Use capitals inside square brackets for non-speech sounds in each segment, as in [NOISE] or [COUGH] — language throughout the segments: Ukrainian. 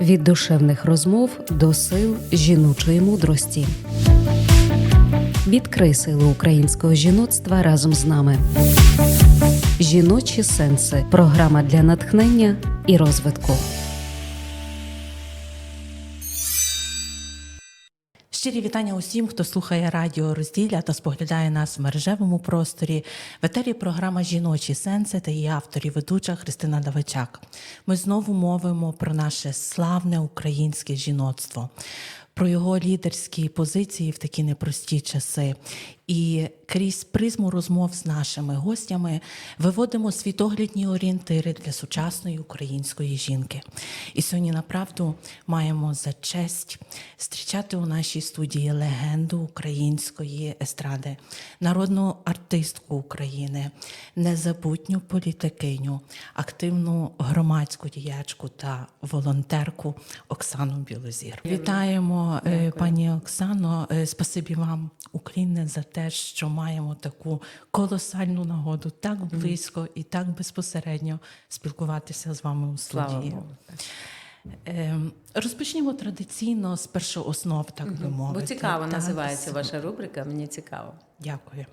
від душевних розмов до сил жіночої мудрості. Відкрий силу українського жіноцтва разом з нами. Жіночі сенси програма для натхнення і розвитку. Щирі вітання усім, хто слухає радіо розділля та споглядає нас в мережевому просторі. В етері програма Жіночі сенси та її автор і ведуча Христина Давичак. Ми знову мовимо про наше славне українське жіноцтво, про його лідерські позиції в такі непрості часи. І крізь призму розмов з нашими гостями виводимо світоглядні орієнтири для сучасної української жінки. І сьогодні направду маємо за честь зустрічати у нашій студії легенду української естради, народну артистку України, незабутню політикиню, активну громадську діячку та волонтерку Оксану Білозір. Вітаємо, е, пані Оксано. Е, Спасибі вам, Україне, за те, що маємо таку колосальну нагоду так близько і так безпосередньо спілкуватися з вами у студії. Ем, Розпочнімо традиційно з першооснов, так би мовити. Бо цікаво називається ваша рубрика, мені цікаво. Дякую.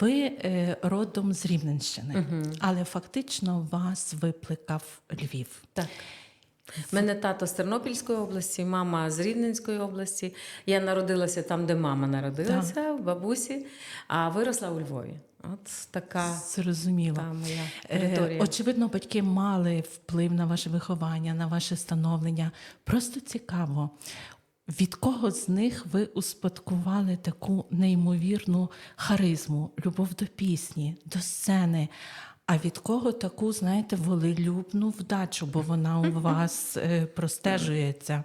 Ви е, родом з Рівненщини, але фактично вас викликав Львів. Так. Мене тато з Тернопільської області, мама з Рівненської області. Я народилася там, де мама народилася, в бабусі, а виросла у Львові. От така Зрозуміло. та моя Е, територія. Очевидно, батьки мали вплив на ваше виховання, на ваше становлення. Просто цікаво, від кого з них ви успадкували таку неймовірну харизму, любов до пісні, до сцени. А від кого таку, знаєте, волелюбну вдачу, бо вона у вас е, простежується.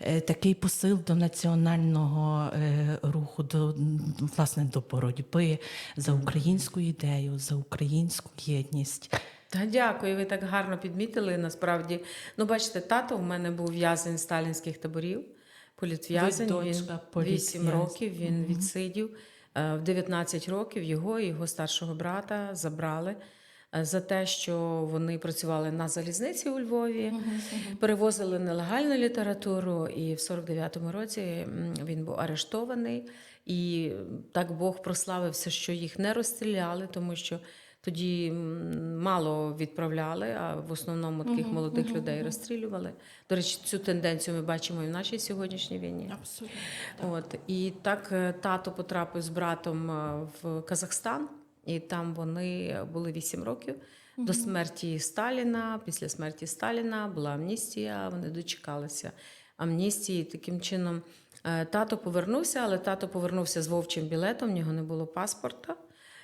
Е, Такий посил до національного е, руху, до власне до боротьби за українську ідею, за українську єдність. Та дякую, ви так гарно підмітили. Насправді, ну бачите, тато в мене був в'язень сталінських таборів, політв'язень. Він дочка 8 років він відсидів. Е, В 19 років його і його старшого брата забрали. Е, За те, що вони працювали на залізниці у Львові, перевозили нелегальну літературу, і в 49-му році він був арештований. І так Бог прославився, що їх не розстріляли, тому що тоді мало відправляли, а в основному таких молодих людей розстрілювали. До речі, цю тенденцію ми бачимо і в нашій сьогоднішній війні. Абсолютно. От і так е, тато потрапив з братом е, в Казахстан, і там вони були 8 років. До смерті Сталіна. Після смерті Сталіна була амністія. Вони дочекалися амністії. Таким чином е, тато повернувся, але тато повернувся з вовчим білетом. В нього не було паспорта.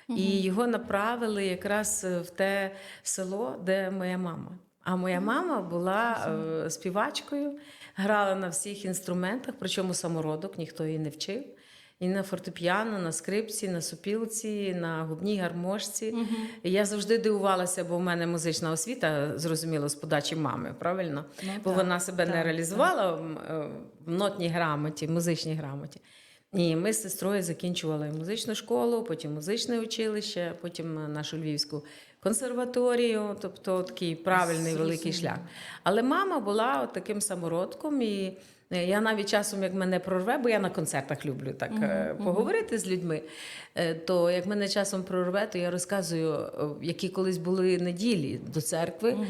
І його направили якраз в те село, де моя мама. А моя мама була е, співачкою, грала на всіх інструментах, причому самородок, ніхто її не вчив. І на фортепіано, на скрипці, на супілці, на губній гармошці. І я завжди дивувалася, бо в мене музична освіта, зрозуміло, з подачі мами, правильно? Ну, бо так, вона себе так, не реалізувала в, е, в нотній грамоті, в музичній грамоті. І ми з сестрою закінчували музичну школу, потім музичне училище, потім нашу львівську консерваторію, тобто такий правильний великий шлях. Але мама була от таким самородком, і я навіть часом, як мене прорве, бо я на концертах люблю так е, поговорити з людьми. е, То як мене часом прорве, то я розказую, е, які колись були неділі до церкви. [CLEARS THROAT]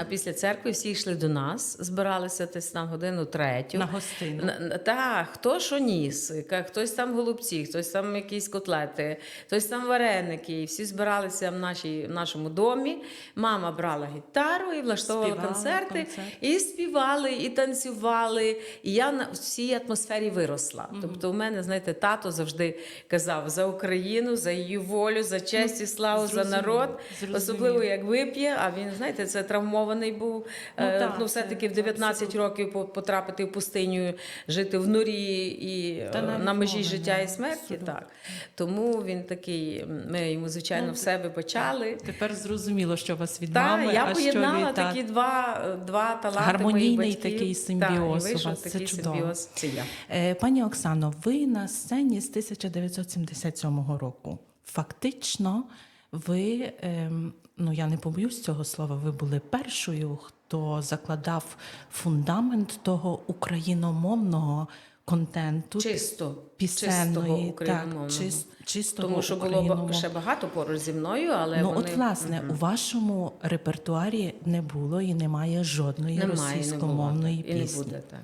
А після церкви всі йшли до нас, збиралися десь на годину третю. На гостину. Так, хто що ніс, хтось там голубці, хтось там якісь котлети, хтось там вареники. І всі збиралися в, нашій, в нашому домі. Мама брала гітару і влаштовувала Співала концерти. концерт. І співали, і танцювали. І я на в цій атмосфері виросла. Тобто, у мене, знаєте, тато завжди казав за Україну, за її волю, за честь і славу, за Ну, народ. зрозуміло. Особливо як вип'є. А він, знаєте, це травмований був. Ну, Е, так, ну, все-таки в 19 років потрапити в пустиню, жити в норі і Та е, на межі життя і смерті. Абсолютно. Так. Тому він такий, ми йому, звичайно, Ну, все вибачали. Тепер зрозуміло, що вас від Так, мами, я а що поєднала від такі два, два таланти Гармонійний моїх батьків. такий симбіоз Так, вас. Це такий чудово. симбіоз. Це я. Е, Пані Оксано, ви на сцені з 1977 року. Фактично, ви ем, ну я не побоюсь цього слова, ви були першою, хто закладав фундамент того україномовного контенту. Чисто, пісенної, чистого так, чис- чистого Тому що було ще багато поруч зі мною, але ну, вони... от, власне, у вашому репертуарі не було і немає жодної немає, не було, російськомовної так, і не пісні. буде так.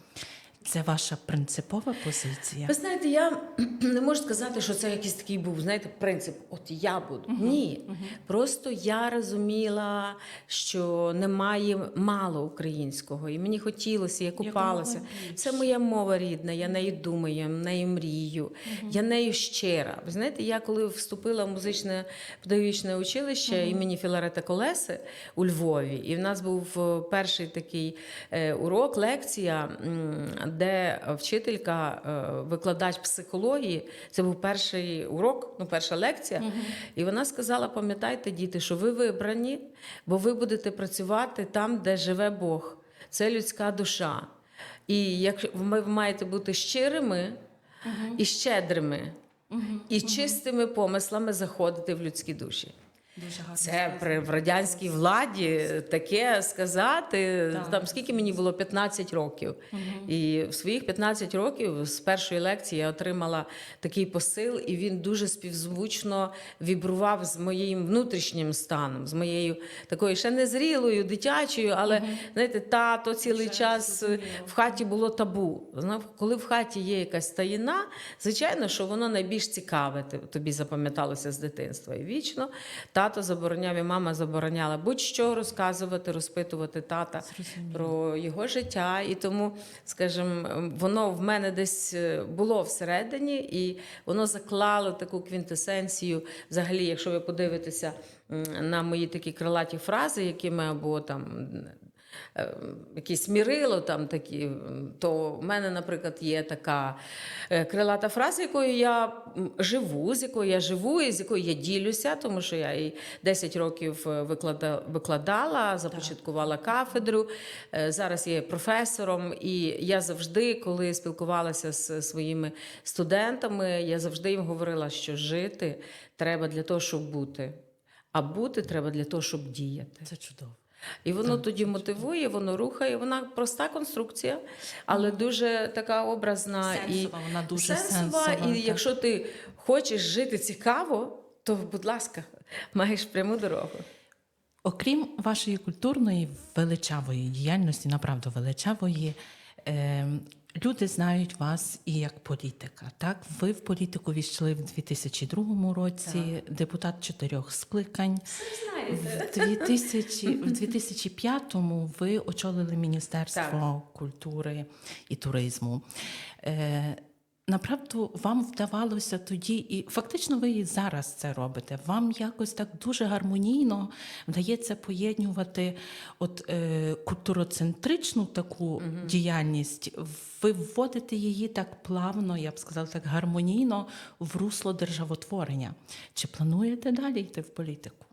Це ваша принципова позиція? Ви знаєте, я [CLEARS THROAT] не можу сказати, що це якийсь такий був, знаєте, принцип, от я буду. Ні. Просто я розуміла, що немає мало українського, і мені хотілося, я купалася. Це моя мова рідна, я нею думаю, нею мрію, я нею щира. Ви знаєте, я коли вступила в музичне педагогічне училище імені Філарета Колеси у Львові, і в нас був е, перший такий е, урок, лекція, де вчителька, е, викладач психології, це був перший урок, ну перша лекція. І вона сказала: пам'ятайте, діти, що ви вибрані, бо ви будете працювати там, де живе Бог. Це людська душа. І як ви маєте бути щирими і щедрими, і чистими помислами заходити в людські душі. Це при в радянській владі таке сказати. Так. Там скільки мені було 15 років. І в своїх 15 років з першої лекції я отримала такий посил, і він дуже співзвучно вібрував з моїм внутрішнім станом, з моєю такою ще незрілою, дитячою, але знаєте, тато цілий час е, в хаті було табу. Коли в хаті є якась таїна, звичайно, що воно найбільш цікаве тобі запам'яталося з дитинства. І вічно тато забороняв, і мама забороняла будь-що розказувати, розпитувати тата про його життя. І тому, скажімо, воно в мене десь е, було всередині, і воно заклало таку квінтесенцію. Взагалі, якщо ви подивитеся на мої такі крилаті фрази, якими або там якісь мірило там такі, то в мене, наприклад, є така е, крилата фраза, якою я живу, з якою я живу і з якою я ділюся, тому що я і 10 років е, викладала, започаткувала кафедру. Е, Зараз я є професором, і я завжди, коли спілкувалася з своїми студентами, я завжди їм говорила, що жити треба для того, щоб бути. А бути треба для того, щоб діяти. Це чудово. І воно тоді мотивує, воно рухає. Вона проста конструкція, але дуже така образна Сенсова, і вона дуже сенсова. сенсова, І так. якщо ти хочеш жити цікаво, то, будь ласка, [LAUGHS] маєш пряму дорогу. Окрім вашої культурної величавої діяльності, направду величавої, е, люди знають вас і як політика. Так, ви в політику війшли в 2002 році, депутат чотирьох скликань. В 2000, в 2005-му ви очолили Міністерство культури і туризму. Е, Направду вам вдавалося тоді, і фактично ви і зараз це робите. Вам якось так дуже гармонійно вдається поєднувати от, е, культуроцентричну таку діяльність, ви вводите її так плавно, я б сказала, так гармонійно в русло державотворення. Чи плануєте далі йти в політику?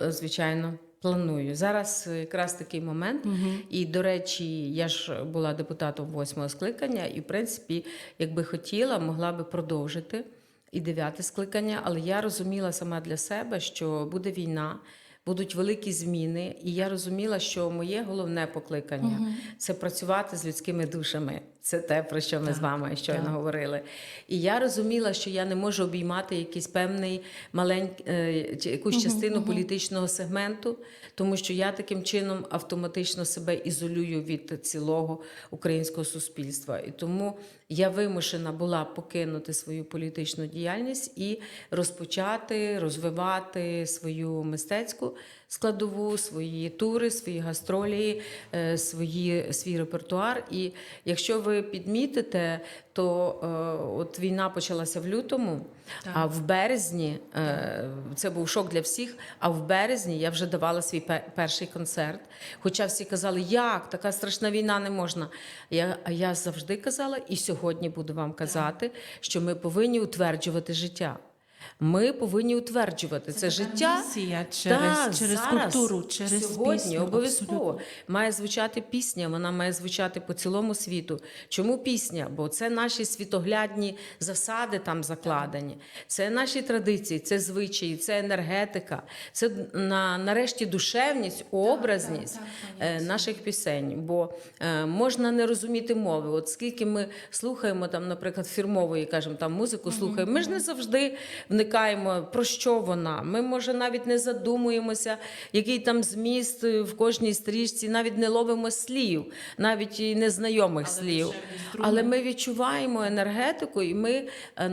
Е, Звичайно, планую. Зараз е, якраз такий момент. І, до речі, я ж була депутатом восьмого скликання, і, в принципі, якби хотіла, могла би продовжити і дев'яте скликання, але я розуміла сама для себе, що буде війна. Будуть великі зміни, і я розуміла, що моє головне покликання це працювати з людськими душами. Це те, про що ми з вами щойно так. говорили. І я розуміла, що я не можу обіймати якийсь певний маленький якусь частину політичного сегменту, тому що я таким чином автоматично себе ізолюю від цілого українського суспільства. І тому я вимушена була покинути свою політичну діяльність і розпочати розвивати свою мистецьку складову, свої тури, свої гастролі, е, свої, свій репертуар. І якщо ви підмітите, то е, от війна почалася в лютому, а в березні е, це був шок для всіх. А в березні я вже давала свій перший концерт. Хоча всі казали, як така страшна війна не можна. Я, я завжди казала, і сьогодні буду вам казати, що ми повинні утверджувати життя. Ми повинні утверджувати це, життя. Місія через, Так, через зараз, культуру, через сьогодні пісню. обов'язково абсолютно. має звучати пісня. Вона має звучати по цілому світу. Чому пісня? Бо це наші світоглядні засади там закладені. Це наші традиції, це звичаї, це енергетика, це на нарешті душевність, образність е, наших пісень. Бо е, можна не розуміти мови. От скільки ми слухаємо там, наприклад, фірмової, кажемо, там музику слухаємо. Ми ж не завжди вникаємо, про що вона. Ми, може, навіть не задумуємося, який там зміст е, в кожній стрічці, навіть не ловимо слів, навіть і незнайомих слів. Але ми відчуваємо енергетику, і ми е,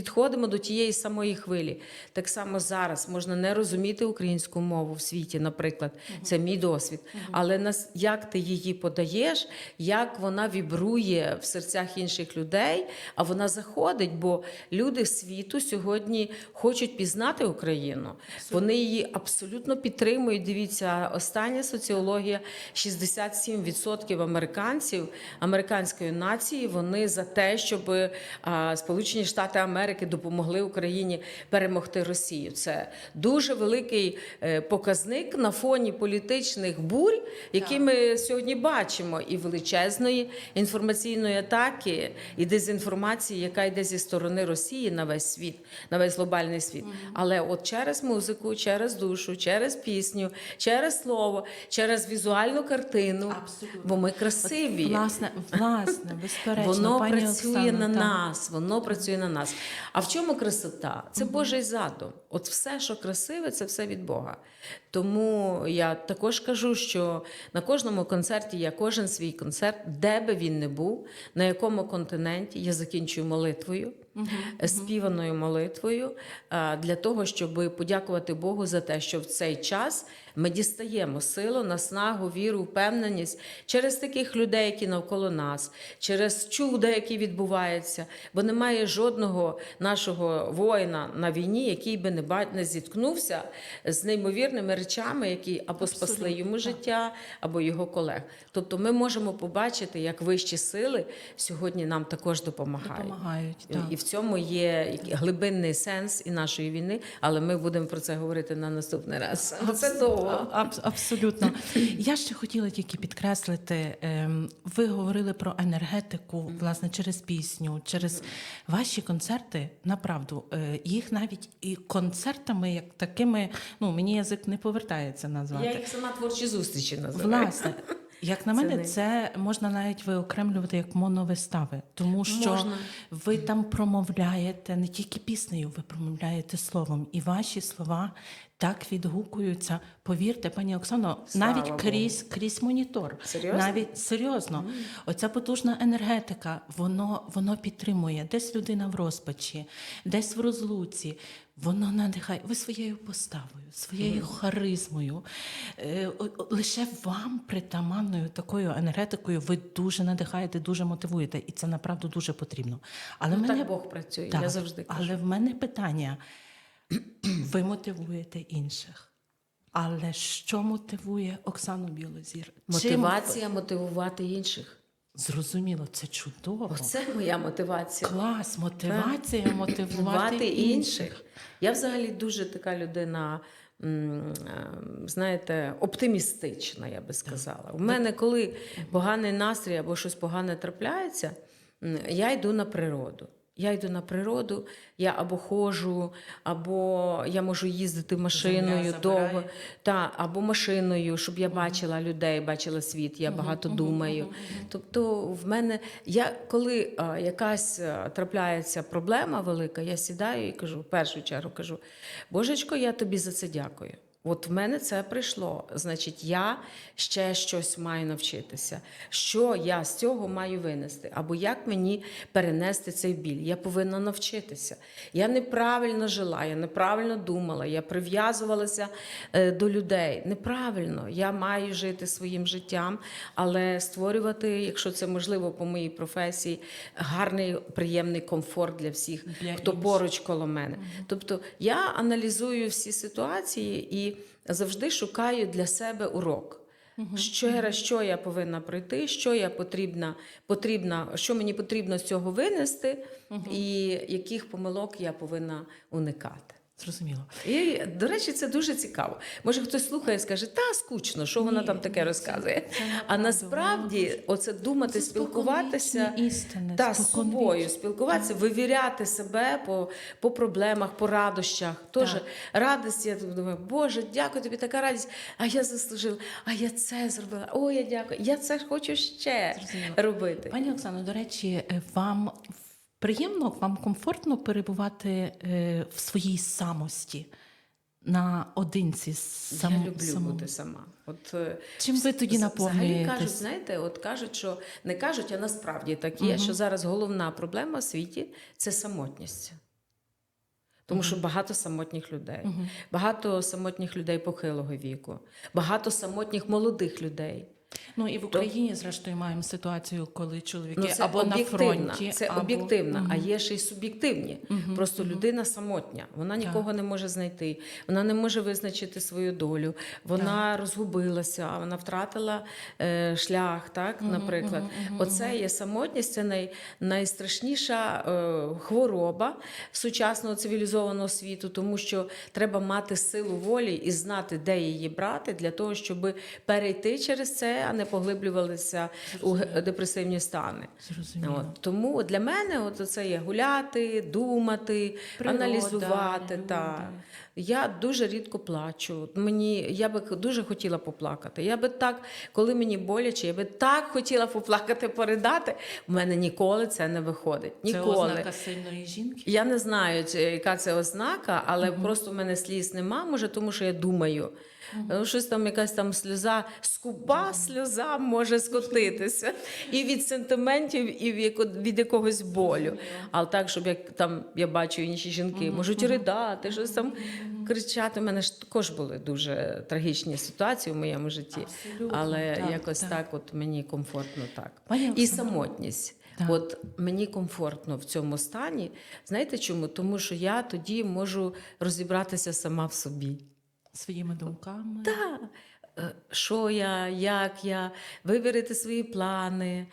підходимо до тієї самої хвилі. Так само зараз можна не розуміти українську мову в світі, наприклад, це мій досвід. Але нас як ти її подаєш, як вона вібрує в серцях інших людей, а вона заходить, бо люди світу сьогодні хочуть пізнати Україну. Вони її абсолютно підтримують. Дивіться, остання соціологія: 67% американців американської нації вони за те, щоб а, Сполучені Штати Америки допомогли Україні перемогти Росію. Це дуже великий е, показник на фоні політичних бурь, які ми сьогодні бачимо, і величезної інформаційної атаки і дезінформації, яка йде зі сторони Росії на весь світ, на весь глобальний світ. Але от через музику, через душу, через пісню, через слово, через візуальну картину, Абсолютно. бо ми красиві. Власне, власне, [LAUGHS] безперечно, Воно пані працює Оксано, на так. нас, воно працює на нас. А в чому красота? Це Божий задум. От все, що красиве, це все від Бога. Тому я також кажу, що на кожному концерті я кожен свій концерт, де би він не був, на якому континенті, я закінчую молитвою, співаною молитвою, для того, щоб подякувати Богу за те, що в цей час ми дістаємо силу, наснагу, віру, впевненість через таких людей, які навколо нас, через чудо, які відбуваються. Бо немає жодного нашого воїна на війні, який би не ба- не зіткнувся з неймовірними речами, які або спасли йому життя, або його колег. Тобто ми можемо побачити, як вищі сили сьогодні нам також допомагають. Допомагають, так. І в цьому є глибинний сенс і нашої війни, але ми будемо про це говорити на наступний раз. Це довго. Аб- абсолютно. Я ще хотіла тільки підкреслити. ем, Ви говорили про енергетику, власне, через пісню, через ваші концерти. Направду, е, їх навіть і концертами, як такими, ну мені язик не повертається назвати. Я їх сама творчі зустрічі називаю. Власне, як на Це мене, не- це можна навіть виокремлювати як моновистави, тому що Можна. ви там промовляєте не тільки піснею, ви промовляєте словом, і ваші слова так відгукуються. Повірте, пані Оксано, Слава навіть Богу. крізь крізь монітор. Серйозно? Навіть серйозно. Оця потужна енергетика, воно, воно підтримує. Десь людина в розпачі, десь в розлуці. Воно надихає. Ви своєю поставою, своєю харизмою. Е, лише вам притаманною такою енергетикою ви дуже надихаєте, дуже мотивуєте, і це направду дуже потрібно. Але Ну, мене так Бог працює, Так, я завжди кажу. Але в мене питання: ви мотивуєте інших. Але що мотивує Оксану Білозір? Чим Мотивація мотивувати інших. Зрозуміло, це чудово. Оце моя мотивація. Клас, мотивація, мотивувати Мотивувати інших. інших. Я взагалі дуже така людина. е, Знаєте, оптимістична, я би сказала. У мене, коли поганий настрій або щось погане трапляється, я йду на природу. Я йду на природу, я або ходжу, або я можу їздити машиною довго, та, або машиною, щоб я бачила людей, бачила світ, я багато думаю. Тобто, в мене, я, коли а, якась а, трапляється проблема велика, я сідаю і кажу, в першу чергу кажу: Божечко, я тобі за це дякую. От в мене це прийшло. Значить, я ще щось маю навчитися. Що я з цього маю винести? Або як мені перенести цей біль? Я повинна навчитися. Я неправильно жила, я неправильно думала, я прив'язувалася е, до людей. Неправильно, я маю жити своїм життям, але створювати, якщо це можливо по моїй професії, гарний, приємний комфорт для всіх, Для хто інших. поруч коло мене. Тобто я аналізую всі ситуації і завжди шукаю для себе урок. Через що я повинна пройти, що я потрібна, потрібна, що мені потрібно з цього винести, і яких помилок я повинна уникати. Зрозуміло. І, до речі, це дуже цікаво. Може, хтось слухає і скаже, та скучно, що вона Ні, там таке розказує. це- це а насправді, оце думати, Це спілкуватися істини, та, з собою, спілкуватися, вивіряти себе по, по проблемах, по радощах. Тож Так. радість, я думаю, Боже, дякую тобі, така радість. А я заслужила, а я це зробила. О, я дякую. Я це хочу ще Зрозуміло. робити. Пані Оксано, до речі, е, вам приємно, вам комфортно перебувати е, в своїй самості наодинці з сам, я люблю самому? бути сама. От, е, Чим ви тоді наповнюєтесь? Взагалі кажуть, знаєте, от кажуть, що не кажуть, а насправді так є, що зараз головна проблема в світі це самотність. Тому що багато самотніх людей, багато самотніх людей похилого віку, багато самотніх молодих людей. Ну і в Україні, зрештою, маємо ситуацію, коли чоловіки Ну, це або на фронті, це або... об'єктивна, а є ще й суб'єктивні. Просто людина самотня, вона нікого не може знайти, вона не може визначити свою долю, вона розгубилася, вона втратила е, шлях, так, наприклад. Оце є самотність, це най, найстрашніша е, хвороба сучасного цивілізованого світу, тому що треба мати силу волі і знати, де її брати, для того, щоб перейти через це, а не поглиблювалися у депресивні стани. От, тому для мене от це є гуляти, думати, Природа, аналізувати. люди. Та. Я дуже рідко плачу. Мені, я би дуже хотіла поплакати. Я би так, коли мені боляче, я би так хотіла поплакати, поридати. У мене ніколи це не виходить. Це ознака сильної жінки. Я не знаю, яка це ознака, але просто в мене сліз нема, може, тому що я думаю. Ну, Щось там, якась там сльоза, скупа сльоза може скотитися. І від сентиментів, і від, яко- від якогось болю. Але так, щоб як там я бачу інші жінки, можуть ридати, щось там кричати. У мене ж також були дуже трагічні ситуації в моєму житті. Абсолютно, Але так, якось так. так. от мені комфортно так. Пані І самотність. Так. От мені комфортно в цьому стані. Знаєте чому? Тому що я тоді можу розібратися сама в собі. Своїми думками. Так. Е, Що я, як я, виберете свої плани,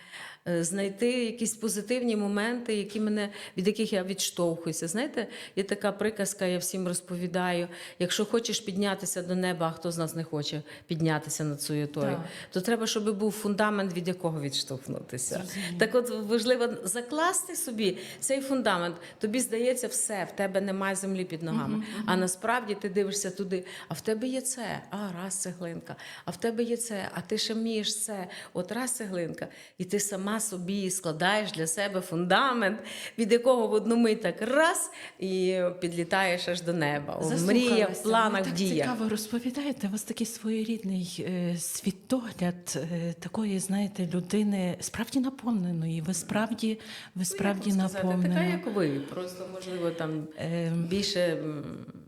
знайти якісь позитивні моменти, які мене, від яких я відштовхуюся. Знаєте, є така приказка, я всім розповідаю: якщо хочеш піднятися до неба, а хто з нас не хоче піднятися над суєтою, Так. то треба, щоб був фундамент, від якого відштовхнутися. Зрозуміло. Так от важливо закласти собі цей фундамент. Тобі здається, все, в тебе немає землі під ногами. А насправді ти дивишся туди, а в тебе є це, а раз цеглинка, а в тебе є це, а ти ще вмієш це, от раз цеглинка. І ти сама собі складаєш для себе фундамент, від якого в одну мить так раз і підлітаєш аж до неба. У мріях, в планах, так діях. цікаво розповідаєте. У вас такий своєрідний е, світогляд е, такої, знаєте, людини справді наповненої. Ви справді, ви справді Ну, сказати, Така, як ви. Просто, можливо, там Ем. більше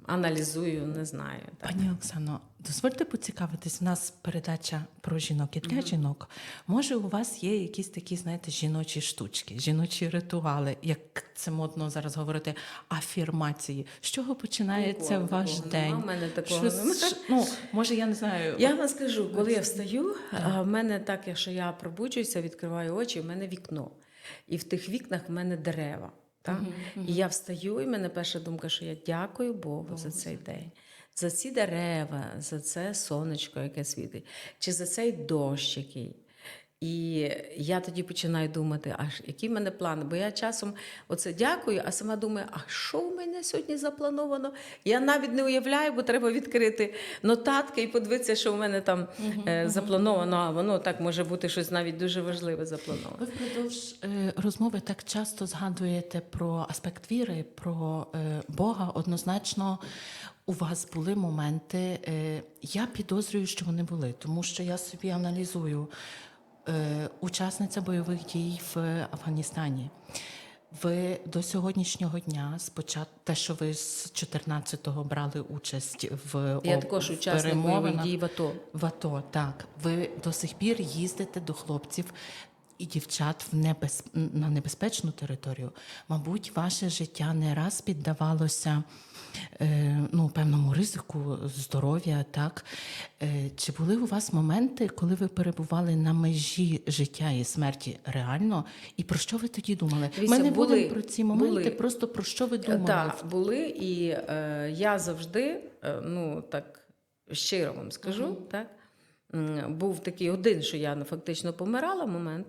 аналізую, не знаю. Так. Пані Оксано, дозвольте поцікавитись. У нас передача про жінок і для жінок. Може, у вас є якісь такі, знаєте, жіночі штучки, жіночі ритуали, як це модно зараз говорити, афірмації. З чого починається Ніколи ваш такого день? нема, в мене такого нема. ну, може, я не знаю. Я вам скажу, коли я встаю, а в мене так, якщо я пробуджуюся, відкриваю очі, в мене вікно. І в тих вікнах в мене дерева. Так? І я встаю, і в мене перша думка, що я дякую Богу за цей день. За ці дерева, за це сонечко, яке світить, чи за цей дощ, який. І я тоді починаю думати, а які в мене плани? Бо я часом оце дякую, а сама думаю, а що в мене сьогодні заплановано? Я навіть не уявляю, бо треба відкрити нотатки і подивитися, що в мене там е, заплановано. А воно так може бути щось навіть дуже важливе заплановано. Ви впродовж е, розмови так часто згадуєте про аспект віри, про е, Бога. Однозначно, у вас були моменти. Е, я підозрюю, що вони були, тому що я собі аналізую учасниця бойових дій в Афганістані. Ви до сьогоднішнього дня, спочатку те, що ви з 14-го брали участь в Я також учасник бойових дій в АТО. В АТО, так. Ви до сих пір їздите до хлопців. І дівчат в небез... на небезпечну територію, мабуть, ваше життя не раз піддавалося е, ну, певному ризику здоров'я. Так? Е, чи були у вас моменти, коли ви перебували на межі життя і смерті реально? І про що ви тоді думали? Дивіться, Ми не були- будемо про ці моменти, були. просто про що ви думали? Так, були, і е, я завжди, е, ну так щиро вам скажу, так, був такий один, що я ну, фактично помирала момент,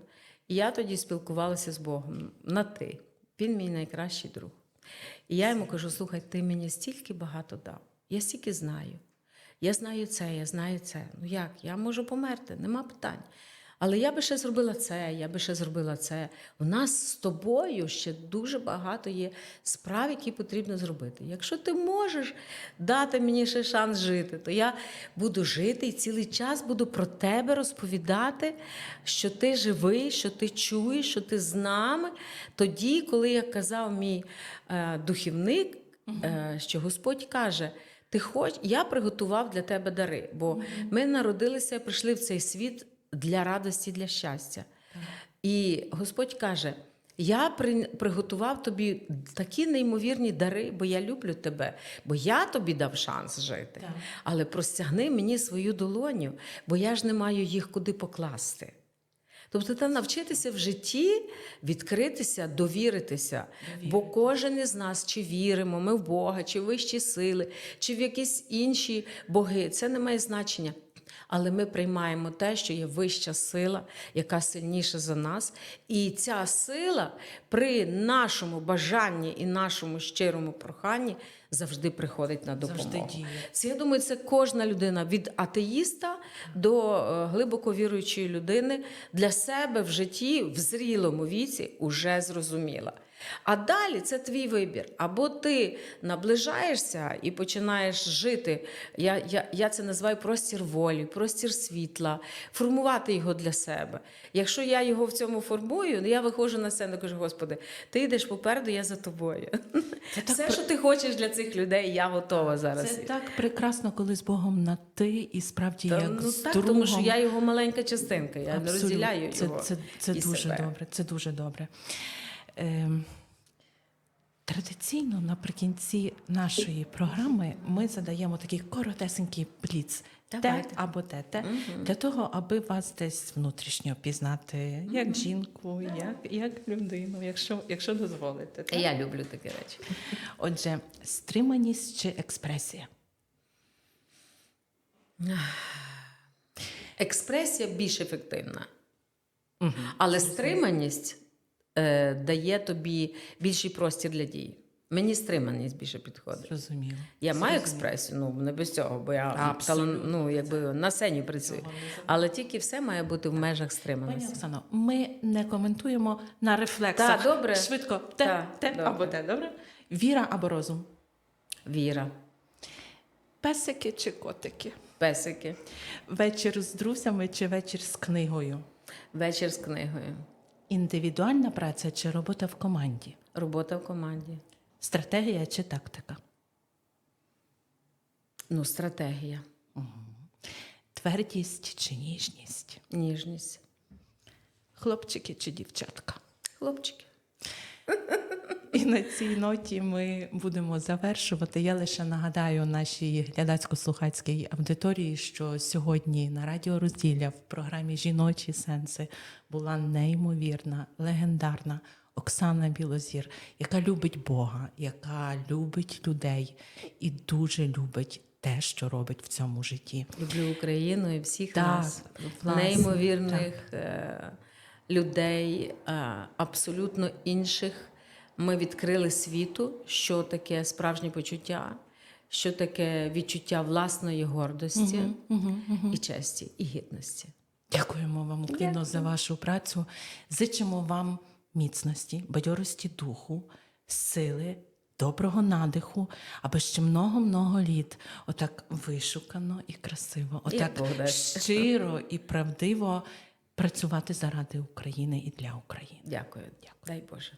і я тоді спілкувалася з Богом на ти. Він мій найкращий друг. І я йому кажу: слухай, ти мені стільки багато дав, я стільки знаю. Я знаю це, я знаю це. Ну як? Я можу померти, нема питань. Але я би ще зробила це, я би ще зробила це. У нас з тобою ще дуже багато є справ, які потрібно зробити. Якщо ти можеш дати мені ще шанс жити, то я буду жити і цілий час буду про тебе розповідати, що ти живий, що ти чуєш, що ти з нами. Тоді, коли як казав мій е, духівник, е, що Господь каже. Ти хоч я приготував для тебе дари, бо ми народилися, прийшли в цей світ для радості, для щастя. І Господь каже: Я при- приготував тобі такі неймовірні дари, бо я люблю тебе, бо я тобі дав шанс жити. Так. Але простягни мені свою долоню, бо я ж не маю їх куди покласти. Тобто та навчитися в житті відкритися, довіритися. Бо кожен із нас, чи віримо ми в Бога, чи в вищі сили, чи в якісь інші боги, це не має значення. Але ми приймаємо те, що є вища сила, яка сильніша за нас. І ця сила при нашому бажанні і нашому щирому проханні завжди приходить на допомогу. Завжди діє. Це, я думаю, це кожна людина від атеїста до е, глибоко віруючої людини для себе в житті в зрілому віці уже зрозуміла. А далі це твій вибір. Або ти наближаєшся і починаєш жити. Я, я, я це називаю простір волі, простір світла, формувати його для себе. Якщо я його в цьому формую, ну, я виходжу на сцену і кажу: Господи, ти йдеш попереду, я за тобою. Це [LAUGHS] Все, при- що ти хочеш для цих людей, я готова зараз. Це так прекрасно, коли з Богом на ти, і справді Та, як ну, з так, другом. тому що я його маленька частинка, я не розділяю це, його. Це, це і дуже себе. добре. Це дуже добре. Ем, традиційно наприкінці нашої програми ми задаємо такий коротесенький бліц. Те або те, те для того, аби вас десь внутрішньо пізнати як жінку, як, як людину, якщо, якщо дозволите. так? Я люблю такі речі. Отже, стриманість чи експресія? Експресія більш ефективна, але стриманість е, дає тобі більший простір для дій. Мені стриманість більше підходить. Зрозуміло. Я маю експресію, ну не без цього, бо я Абсолютно. ну, якби на сцені працюю. Але тільки все має бути в межах Пані стриманості. Оксано, ми не коментуємо на рефлексах. Та, добре. Швидко, те, Та, те добре. або те, добре? Віра або розум. Віра, Песики чи котики? песики, Вечір з друзями чи вечір з книгою? вечір з книгою, Індивідуальна праця чи робота в команді? робота в команді. Стратегія чи тактика? Ну, стратегія, Твердість чи ніжність? ніжність. Хлопчики чи дівчатка? Хлопчики. І на цій ноті ми будемо завершувати. Я лише нагадаю нашій глядацько-слухацькій аудиторії, що сьогодні на радіо розділля в програмі Жіночі сенси була неймовірна, легендарна Оксана Білозір, яка любить Бога, яка любить людей і дуже любить те, що робить в цьому житті. Люблю Україну і всіх Так, нас, власне, неймовірних е, людей, е, абсолютно інших. Ми відкрили світу, що таке справжнє почуття, що таке відчуття власної гордості і честі, і гідності. Дякуємо вам уклінно за вашу працю. Зичимо вам міцності, бадьорості духу, сили, доброго надиху, аби ще много-много літ отак вишукано і красиво, отак щиро і правдиво працювати заради України і для України. Дякую. Дай Боже.